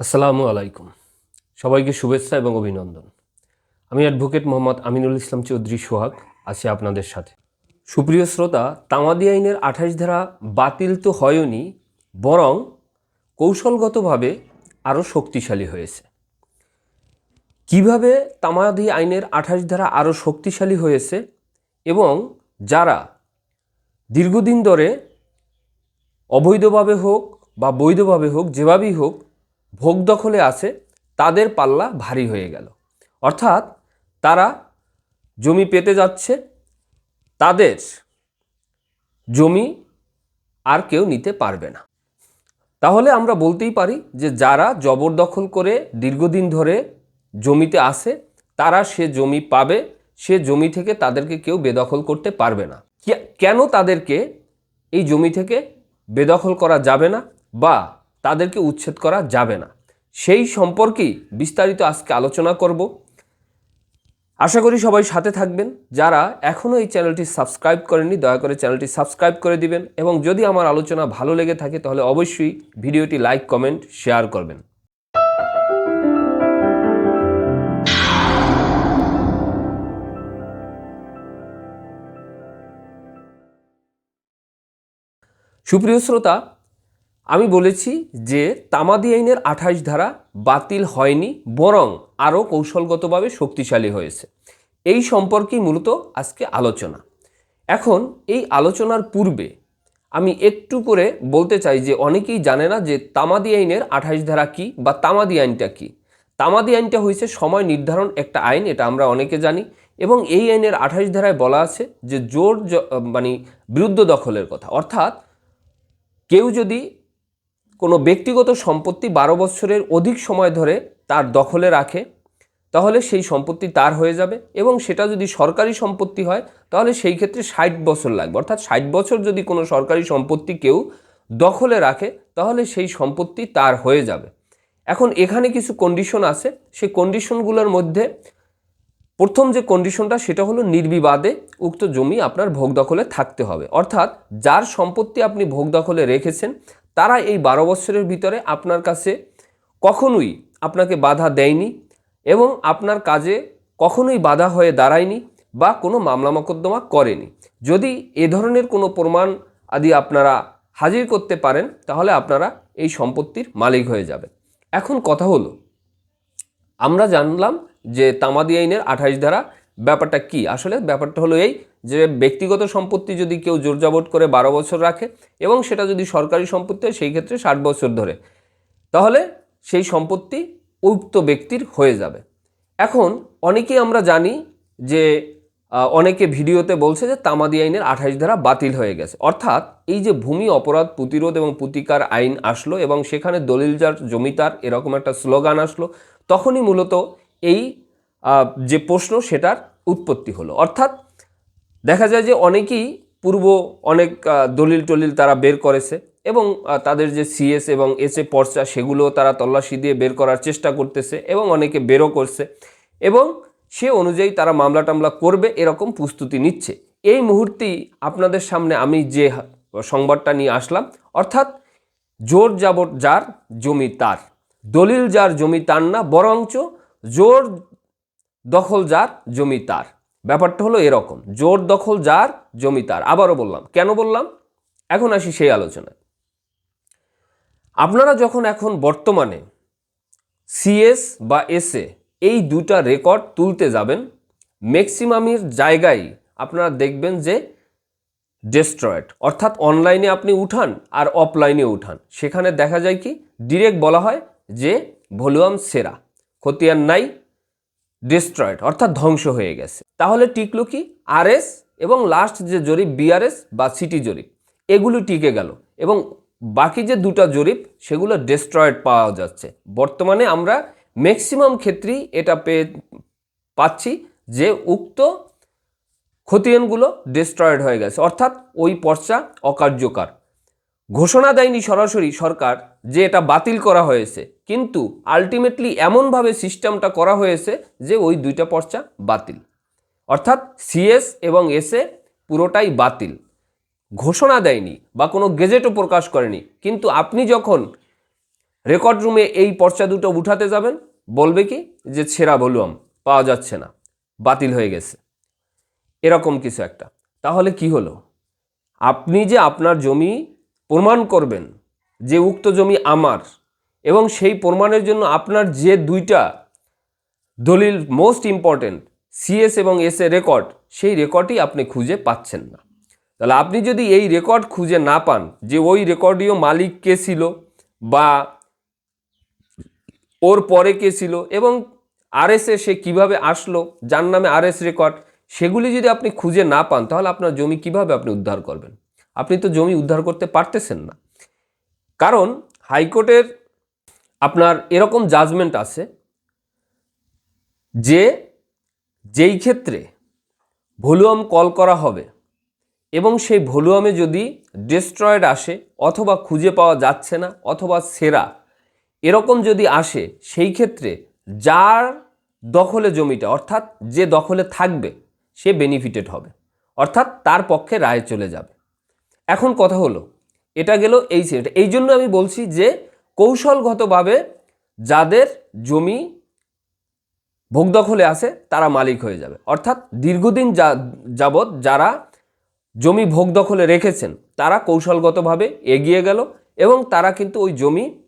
আসসালামু আলাইকুম। সবাইকে শুভেচ্ছা এবং অভিনন্দন। আমি অ্যাডভোকেট মোহাম্মদ আমিনুল ইসলাম চৌধুরী সোহাগ, আছি আপনাদের সাথে। সুপ্রিয় শ্রোতা, তামাদি আইনের আঠাশ ধারা বাতিল তো হয়নি, বরং কৌশলগতভাবে আরও শক্তিশালী হয়েছে। কীভাবে তামাদি আইনের আঠাশ ধারা আরও শক্তিশালী হয়েছে এবং যারা দীর্ঘদিন ধরে অবৈধভাবে হোক বা বৈধভাবে হোক, যেভাবেই হোক ভোগ দখলে আছে, তাদের পাল্লা ভারী হয়ে গেল। অর্থাৎ তারা জমি পেতে যাচ্ছে, তাদের জমি আর কেউ নিতে পারবে না। তাহলে আমরা বলতেই পারি যে যারা জবরদখল করে দীর্ঘদিন ধরে জমিতে আসে তারা সে জমি পাবে, সে জমি থেকে তাদেরকে কেউ বেদখল করতে পারবে না। কেন তাদেরকে এই জমি থেকে বেদখল করা যাবে না? বা তাদেরকে উচ্ছেদ করা যাবে না। সেই সম্পর্কেই বিস্তারিত আজকে আলোচনা করব। আশা করি সবাই সাথে থাকবেন। যারা এখনও এই চ্যানেলটি সাবস্ক্রাইব করেননি, দয়া করে চ্যানেলটি সাবস্ক্রাইব করে দিবেন এবং যদি আমার আলোচনা ভালো লেগে থাকে, তাহলে অবশ্যই ভিডিওটি লাইক, কমেন্ট, শেয়ার করবেন। সুপ্রিয় শ্রোতা আমি বলেছি যে তামাদি আইনের আঠাশ ধারা বাতিল হয়নি, বরং আরও কৌশলগতভাবে শক্তিশালী হয়েছে। এই সম্পর্কেই মূলত আজকে আলোচনা। এখন এই আলোচনার পূর্বে আমি একটু করে বলতে চাই যে অনেকেই জানে না যে তামাদি আইনের আঠাশ ধারা কী বা তামাদি আইনটা কী। তামাদি আইনটা হয়েছে সময় নির্ধারণ একটা আইন, এটা আমরা অনেকে জানি, এবং এই আইনের আঠাশ ধারায় বলা আছে যে জোর মানে বিরুদ্ধ দখলের কথা। অর্থাৎ কেউ যদি কোনো ব্যক্তিগত সম্পত্তি বারো বছরের অধিক সময় ধরে তার দখলে রাখে, তাহলে সেই সম্পত্তি তার হয়ে যাবে এবং সেটা যদি সরকারি সম্পত্তি হয়, তাহলে সেই ক্ষেত্রে ষাট বছর লাগবে। অর্থাৎ ষাট বছর যদি কোনো সরকারি সম্পত্তি কেউ দখলে রাখে, তাহলে সেই সম্পত্তি তার হয়ে যাবে। এখন এখানে কিছু কন্ডিশন আছে। সেই কন্ডিশনগুলোর মধ্যে প্রথম যে কন্ডিশনটা সেটা হলো নির্বিবাদে উক্ত জমি আপনার ভোগ দখলে থাকতে হবে। অর্থাৎ যার সম্পত্তি আপনি ভোগ দখলে রেখেছেন তারা এই বারো বছরের ভিতরে আপনার কাছে কখনোই আপনাকে বাধা দেয়নি এবং আপনার কাজে কখনোই বাধা হয়ে দাঁড়ায়নি বা কোনো মামলা মোকদ্দমা করেনি। যদি এ ধরনের কোনো প্রমাণ আদি আপনারা হাজির করতে পারেন, তাহলে আপনারা এই সম্পত্তির মালিক হয়ে যাবেন। এখন কথা হলো, আমরা জানলাম যে তামাদি আইনের আঠাশ ধারা ব্যাপারটা কি? আসলে ব্যাপারটা হলো এই যে ব্যক্তিগত সম্পত্তি যদি কেউ জোরজাবট করে বারো বছর রাখে এবং সেটা যদি সরকারি সম্পত্তি হয়, সেই ক্ষেত্রে ষাট বছর ধরে। তাহলে সেই সম্পত্তি উক্ত ব্যক্তির হয়ে যাবে। এখন অনেকেই আমরা জানি যে অনেকে ভিডিওতে বলছে যে তামাদি আইনের আঠাশ ধারা বাতিল হয়ে গেছে। অর্থাৎ এই যে ভূমি অপরাধ প্রতিরোধ এবং প্রতিকার আইন আসলো এবং সেখানে দলিল যার জমিদার এরকম একটা স্লোগান আসলো, তখনই মূলত এই যে প্রশ্ন সেটার উৎপত্তি হলো। অর্থাৎ দেখা যায় যে অনেকেই পূর্ব অনেক দলিল টলিল তারা বের করেছে এবং তাদের যে সিএস এবং এস এ পর্চা সেগুলো তারা তল্লাশি দিয়ে বের করার চেষ্টা করতেছে এবং অনেকে বেরও করছে এবং সে অনুযায়ী তারা মামলা টামলা করবে, এরকম প্রস্তুতি নিচ্ছে। এই মুহূর্তেই আপনাদের সামনে আমি যে সংবাদটা নিয়ে আসলাম, অর্থাৎ জোর যাবত যার জমি তার, দলিল যার জমি তার না, বরঞ্চ জোর দখল যার জমি তার। ব্যাপারটা হলো এরকম, জোর দখল যার, জমি তার। আবারও বললাম, কেন বললাম? এখন আসি সেই আলোচনায়। আপনারা যখন এখন বর্তমানে সিএস বা এসএ এই দুটা রেকর্ড তুলতে যাবেন, ম্যাক্সিমামের জায়গায় আপনারা দেখবেন যে ডেস্ট্রয়েড, অর্থাৎ অনলাইনে আপনি উঠান আর অফলাইনে উঠান। সেখানে দেখা যায় কি, ডিরেক্ট বলা হয় যে ভলিউম সেরা খতিয়ান নাই ডিস্ট্রয়েড অর্থাৎ ধ্বংস হয়ে গেছে। তাহলে টিকলো কি? আরএস এবং লাস্ট যে জরিপ বিআরএস বা সিটি জরিপ, এগুলো টিকে গেল এবং বাকি যে দুটা জরিপ, সেগুলো ডিস্ট্রয়েড পাওয়া যাচ্ছে। বর্তমানে আমরা ম্যাক্সিমাম ক্ষেত্রেই এটা পেয়ে পাচ্ছি যে উক্ত খতিয়ানগুলো ডিস্ট্রয়েড হয়ে গেছে। অর্থাৎ ওই পর্চা অকার্যকর। ঘোষণা দেয়নি সরাসরি সরকার যে এটা বাতিল করা হয়েছে। কিন্তু আলটিমেটলি এমনভাবে সিস্টেমটা করা হয়েছে যে ওই দুইটা পর্চা বাতিল। অর্থাৎ সিএস এবং এসএ পুরোটাই বাতিল। ঘোষণা দেয়নি বা কোনো গেজেটও প্রকাশ করেনি। কিন্তু আপনি যখন রেকর্ড রুমে এই পর্চা দুটো উঠাতে যাবেন, বলবে কি যে ছেঁড়া ভলিউম পাওয়া যাচ্ছে না, বাতিল হয়ে গেছে। এরকম কিছু একটা। তাহলে কি হলো? আপনি যে আপনার জমি প্রমাণ করবেন যে উক্ত জমি আমার এবং সেই প্রমাণের জন্য আপনার যে দুইটা দলিল মোস্ট ইম্পর্টেন্ট সিএস এবং এস এ রেকর্ড সেই রেকর্ডই আপনি খুঁজে পাচ্ছেন না। তাহলে আপনি যদি এই রেকর্ড খুঁজে না পান যে ওই রেকর্ডীয় মালিক কে ছিল বা ওর পরে কে ছিল এবং আরএসএ সে কীভাবে আসলো, যার নামে আরএস রেকর্ড সেগুলি যদি আপনি খুঁজে না পান, তাহলে আপনার জমি কীভাবে আপনি উদ্ধার করবেন? আপনি তো জমি উদ্ধার করতে পারতেছেন না। কারণ হাইকোর্টের আপনার এরকম জাজমেন্ট আছে যে যেই ক্ষেত্রে ভলিউম কল করা হবে এবং সেই ভলিউমে যদি ডিস্ট্রয়েড আসে অথবা খুঁজে পাওয়া যাচ্ছে না অথবা সেরা, এরকম যদি আসে সেই ক্ষেত্রে যার দখলে জমিটা, অর্থাৎ যে দখলে থাকবে, সে বেনিফিটেড হবে। অর্থাৎ তার পক্ষে রায় চলে যাবে। এখন কথা হলো এটা গেল এই সেট এই জন্য আমি বলছি যে কৌশলগতভাবে যাদের জমি ভোগ দখলে আছে, তারা মালিক হয়ে যাবে। অর্থাৎ দীর্ঘদিন যা- যাবৎ যারা জমি ভোগ দখলে রেখেছেন, তারা কৌশলগতভাবে এগিয়ে গেল এবং তারা কিন্তু ওই জমি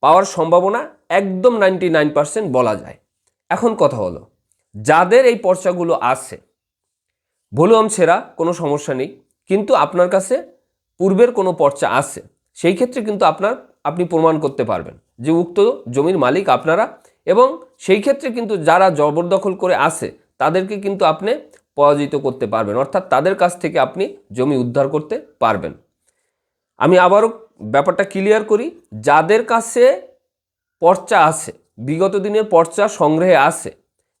পাওয়ার সম্ভাবনা একদম নাইনটি নাইন পার্সেন্ট বলা যায়। এখন কথা হলো, যাদের এই পর্চাগুলো আছে ভলিউম সেরা কোনো সমস্যা নেই, কিন্তু আপনার কাছে পূর্বের কোনো পর্চা আছে, সেই ক্ষেত্রে কিন্তু আপনার আপনি প্রমাণ করতে পারবেন যে উক্ত জমির মালিক আপনারা এবং সেই ক্ষেত্রে কিন্তু যারা জবরদখল করে আছে, তাদেরকে কিন্তু আপনি পরাজিত করতে পারবেন, অর্থাৎ তাদের কাছ থেকে আপনি জমি উদ্ধার করতে পারবেন। আমি আবারও ব্যাপারটা ক্লিয়ার করি, যাদের কাছে পর্চা আছে, বিগত দিনের পর্চা সংগ্রহে আছে,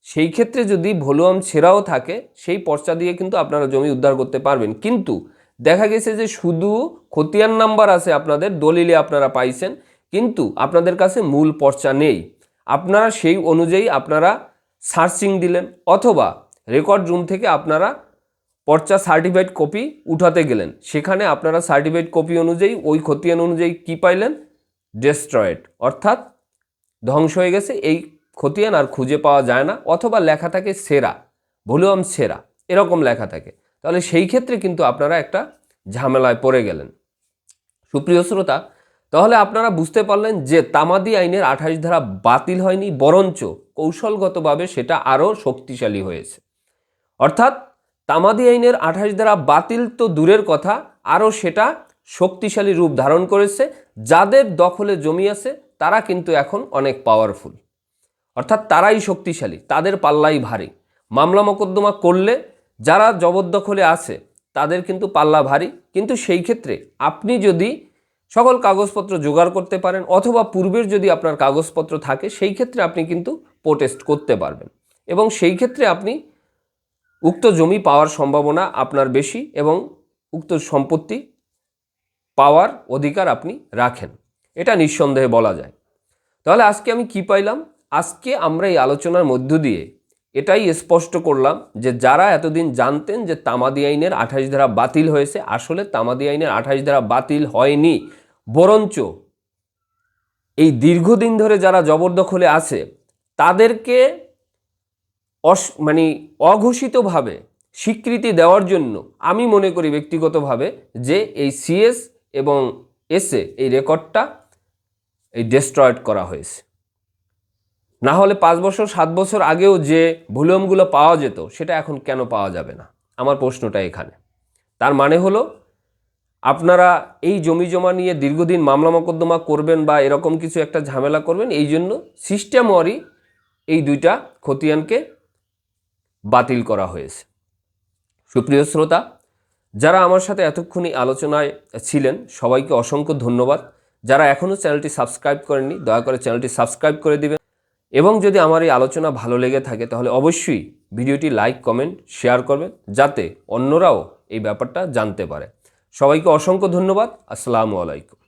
সেই ক্ষেত্রে যদি ভলিউম ছেঁড়াও থাকে, সেই পর্চা দিয়ে কিন্তু আপনারা জমি উদ্ধার করতে পারবেন। কিন্তু দেখা গেছে যে শুধু খতিয়ান নাম্বার আছে আপনাদের, দলিলে আপনারা পাইছেন, কিন্তু আপনাদের কাছে মূল পর্চা নেই। আপনারা সেই অনুযায়ী আপনারা সার্চিং দিলেন, অথবা রেকর্ড রুম থেকে আপনারা পর্চা সার্টিফাইড কপি উঠাতে গেলেন। সেখানে আপনারা সার্টিফাইড কপি অনুযায়ী, ওই খতিয়ান অনুযায়ী কি পাইলেন? ডেস্ট্রয়েড। অর্থাৎ ধ্বংস হয়ে গেছে, এই খতিয়ান আর খুঁজে পাওয়া যায় না, অথবা লেখা থাকে সেরা, ভলিউম সেরা, এরকম লেখা থাকে। তাহলে সেই ক্ষেত্রে কিন্তু আপনারা একটা ঝামেলায় পড়ে গেলেন। সুপ্রিয় শ্রোতা, তাহলে আপনারা বুঝতে পারলেন যে তামাদি আইনের আঠাশ ধারা বাতিল হয়নি, বরঞ্চ কৌশলগতভাবে সেটা আরও শক্তিশালী হয়েছে। অর্থাৎ তামাদি আইনের আঠাশ ধারা বাতিল তো দূরের কথা, আরও সেটা শক্তিশালী রূপ ধারণ করেছে, যাদের দখলে জমি আছে, তারা কিন্তু এখন অনেক পাওয়ারফুল অর্থাৎ তারাই শক্তিশালী, তাদের পাল্লাই ভারী। মামলা মোকদ্দমা করলে যারা জবরদখলে আছে, তাদের কিন্তু পাল্লা ভারী। কিন্তু সেই ক্ষেত্রে আপনি যদি সকল কাগজপত্র জোগাড় করতে পারেন, অথবা পূর্বের যদি আপনার কাগজপত্র থাকে, সেই ক্ষেত্রে আপনি কিন্তু প্রোটেস্ট করতে পারবেন। এবং সেই ক্ষেত্রে আপনি উক্ত জমি পাওয়ার সম্ভাবনা আপনার বেশি এবং উক্ত সম্পত্তি পাওয়ার অধিকার আপনি রাখেন। এটা নিঃসন্দেহে বলা যায়। তাহলে আজকে আমি কি পাইলাম? আজকে আমরা এই আলোচনার মধ্য দিয়ে এটাই স্পষ্ট করলাম যে যারা এতদিন জানতেন যে তামাদি আইনের আঠাশ ধারা বাতিল হয়েছে, আসলে তামাদি আইনের আঠাশ ধারা বাতিল হয়নি। বরঞ্চ এই দীর্ঘদিন ধরে যারা জবরদখলে আছে, তাদেরকে অস মানে অঘোষিতভাবে স্বীকৃতি দেওয়ার জন্য আমি মনে করি ব্যক্তিগতভাবে যে এই সিএস এবং এসে এই রেকর্ডটা এই ডেস্ট্রয়েড করা হয়েছে। না হলে পাঁচ বছর, সাত বছর আগেও যে ভলিউমগুলো পাওয়া যেত, সেটা এখন কেন পাওয়া যাবে না? আমার প্রশ্নটা এখানে। তার মানে হলো, আপনারা এই জমি জমা নিয়ে দীর্ঘদিন মামলা মোকদ্দমা করবেন বা এরকম কিছু একটা ঝামেলা করবেন, এই জন্য সিস্টেমওয়ারি এই দুইটা খতিয়ানকে বাতিল করা হয়েছে। সুপ্রিয় শ্রোতা, যারা আমার সাথে এতক্ষণই আলোচনায় ছিলেন, সবাইকে অসংখ্য ধন্যবাদ। যারা এখনও চ্যানেলটি সাবস্ক্রাইব করেননি, দয়া করে চ্যানেলটি সাবস্ক্রাইব করে দিবেন। এবং যদি আমার এই আলোচনা ভালো লেগে থাকে, তাহলে অবশ্যই ভিডিওটি লাইক, কমেন্ট, শেয়ার করবেন, যাতে অন্যরাও এই ব্যাপারটা জানতে পারে। সবাইকে অসংখ্য ধন্যবাদ। আসসালামু আলাইকুম।